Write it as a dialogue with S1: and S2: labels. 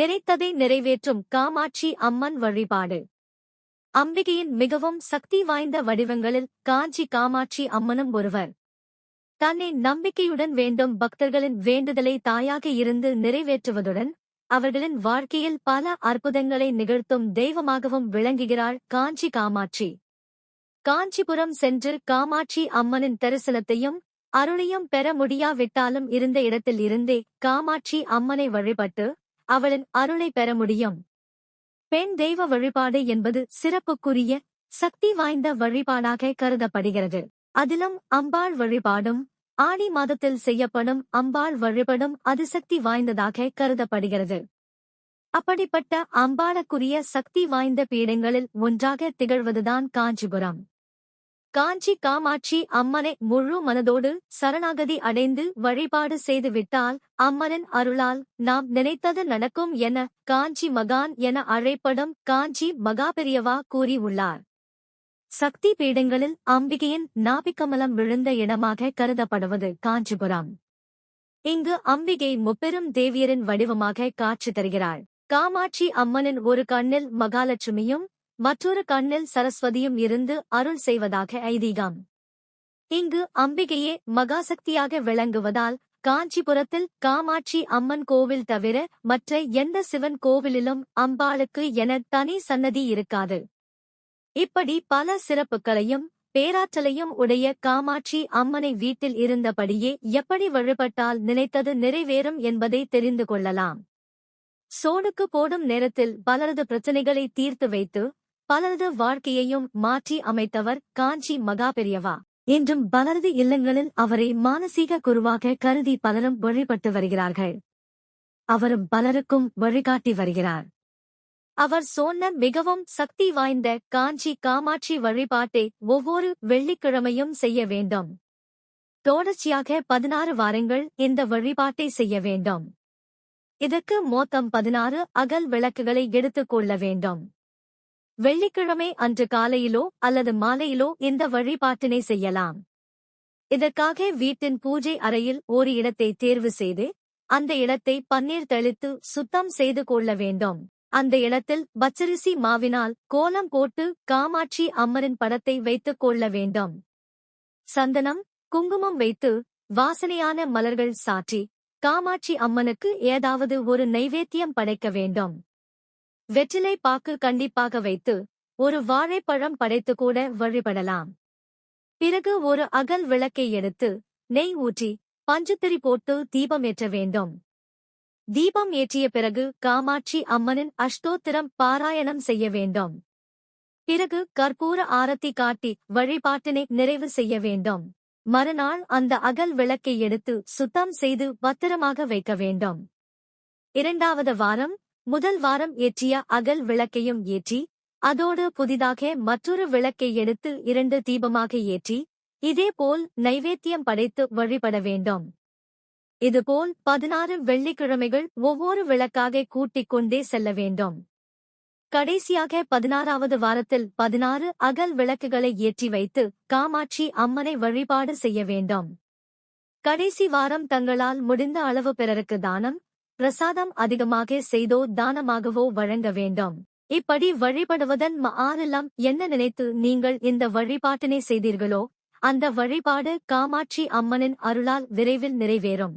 S1: நினைத்ததை நிறைவேற்றும் காமாட்சி அம்மன் வழிபாடு. அம்பிகையின் மிகவும் சக்தி வாய்ந்த வடிவங்களில் காஞ்சி காமாட்சி அம்மனும் ஒருவர். தன்னை நம்பிக்கையுடன் வேண்டும் பக்தர்களின் வேண்டுதலை தாயாக இருந்து நிறைவேற்றுவதுடன் அவர்களின் வாழ்க்கையில் பல அற்புதங்களை நிகழ்த்தும் தெய்வமாகவும் விளங்குகிறாள் காஞ்சி காமாட்சி. காஞ்சிபுரம் சென்று காமாட்சி அம்மனின் தரிசனத்தையும் அருளையும் பெற முடியாவிட்டாலும் இருந்த இடத்தில் இருந்தே காமாட்சி அம்மனை வழிபட்டு அவளின் அருளை பெற முடியும். பெண் தெய்வ வழிபாடு என்பது சிறப்புக்குரிய சக்தி வாய்ந்த வழிபாடாக கருதப்படுகிறது. அதிலும் அம்பாள் வழிபாடும் ஆடி மாதத்தில் செய்யப்படும் அம்பாள் வழிபடும் அதிசக்தி வாய்ந்ததாக கருதப்படுகிறது. அப்படிப்பட்ட அம்பாளுக்குரிய சக்தி வாய்ந்த பீடங்களில் ஒன்றாக திகழ்வதுதான் காஞ்சிபுரம். காஞ்சி காமாட்சி அம்மனை முழு மனதோடு சரணாகதி அடைந்து வழிபாடு செய்துவிட்டால் அம்மனின் அருளால் நாம் நினைத்தது நடக்கும் என காஞ்சி மகான் என அழைப்படும் காஞ்சி மகாபெரியவா கூறியுள்ளார். சக்தி பீடங்களில் அம்பிகையின் நாபிக்கமலம் விழுந்த இடமாக கருதப்படுவது காஞ்சிபுரம். இங்கு அம்பிகை முப்பெரும் தேவியரின் வடிவமாக காட்சி தருகிறாள். காமாட்சி அம்மனின் ஒரு கண்ணில் மகாலட்சுமியும் மற்றொரு கண்ணில் சரஸ்வதியும் இருந்து அருள் செய்வதாக ஐதீகம். இங்கு அம்பிகையே மகாசக்தியாக விளங்குவதால் காஞ்சிபுரத்தில் காமாட்சி அம்மன் கோவில் தவிர மற்ற எந்த சிவன் கோவிலிலும் அம்பாளுக்கு என தனி சன்னதி இருக்காது. இப்படி பல சிறப்புகளையும் பேராற்றலையும் உடைய காமாட்சி அம்மனை வீட்டில் இருந்தபடியே எப்படி வழிபட்டால் நினைத்தது நிறைவேறும் என்பதை தெரிந்து கொள்ளலாம். சோனுக்கு போடும் நேரத்தில் பலரது பிரச்சனைகளை தீர்த்து வைத்து பலரது வாழ்க்கையையும் மாற்றி அமைத்தவர் காஞ்சி மகா பெரியவா. என்றும் பலரது இல்லங்களில் அவரை மானசீக குருவாக கருதி பலரும் வழிபட்டு வருகிறார்கள். அவரும் பலருக்கும் வழிகாட்டி வருகிறார். அவர் சொன்ன மிகவும் சக்தி வாய்ந்த காஞ்சி காமாட்சி வழிபாட்டை ஒவ்வொரு வெள்ளிக்கிழமையும் செய்ய வேண்டும். தொடர்ச்சியாக பதினாறு வாரங்கள் இந்த வழிபாட்டை செய்ய வேண்டும். இதற்கு மொத்தம் பதினாறு அகல் விளக்குகளை எடுத்துக் கொள்ள வேண்டும். வெள்ளிக்கிழமை அன்று காலையிலோ அல்லது மாலையிலோ இந்த வழிபாட்டினை செய்யலாம். இதற்காக வீட்டின் பூஜை அறையில் ஒரு இடத்தை தேர்வு செய்து அந்த இடத்தை பன்னீர் தெளித்து சுத்தம் செய்து கொள்ள வேண்டும். அந்த இடத்தில் பச்சரிசி மாவினால் கோலம் போட்டு காமாட்சி அம்மரின் படத்தை வைத்துக் கொள்ள வேண்டும். சந்தனம் குங்குமம் வைத்து வாசனையான மலர்கள் சாற்றி காமாட்சி அம்மனுக்கு ஏதாவது ஒரு நைவேத்தியம் படைக்க வேண்டும். வெற்றிலை பாக்கு கண்டிப்பாக வைத்து ஒரு வாழைப்பழம் படைத்து கூட வழிபடலாம். பிறகு ஒரு அகல் விளக்கை எடுத்து நெய் ஊற்றி பஞ்சுத்திரி போட்டு தீபம் ஏற்ற வேண்டும். தீபம் ஏற்றிய பிறகு காமாட்சி அம்மனின் அஷ்டோத்திரம் பாராயணம் செய்ய வேண்டும். பிறகு கற்பூர ஆரத்தி காட்டி வழிபாட்டினை நிறைவு செய்ய வேண்டும். மறுநாள் அந்த அகல் விளக்கை எடுத்து சுத்தம் செய்து பத்திரமாக வைக்க வேண்டும். இரண்டாவது வாரம் முதல் வாரம் ஏற்றிய அகல் விளக்கையும் ஏற்றி அதோடு புதிதாக மற்றொரு விளக்கை எடுத்து இரண்டு தீபமாக ஏற்றி இதேபோல் நைவேத்தியம் படைத்து வழிபட வேண்டும். இதுபோல் பதினாறு வெள்ளிக்கிழமைகள் ஒவ்வொரு விளக்காக கூட்டிக் கொண்டே செல்ல வேண்டும். கடைசியாக பதினாறாவது வாரத்தில் பதினாறு அகல் விளக்குகளை ஏற்றி வைத்து காமாட்சி அம்மனை வழிபாடு செய்ய வேண்டும். கடைசி வாரம் தங்களால் முடிந்த அளவு பிறருக்கு தானம் பிரசாதம் அதிகமாக செய்தோ தானமாகவோ வழங்க வேண்டும். இப்படி வழிபடுவதன் ஆறெல்லாம் என்ன நினைத்து நீங்கள் இந்த வழிபாட்டினை செய்தீர்களோ? அந்த வழிபாடு காமாட்சி அம்மனின் அருளால் விரைவில் நிறைவேறும்.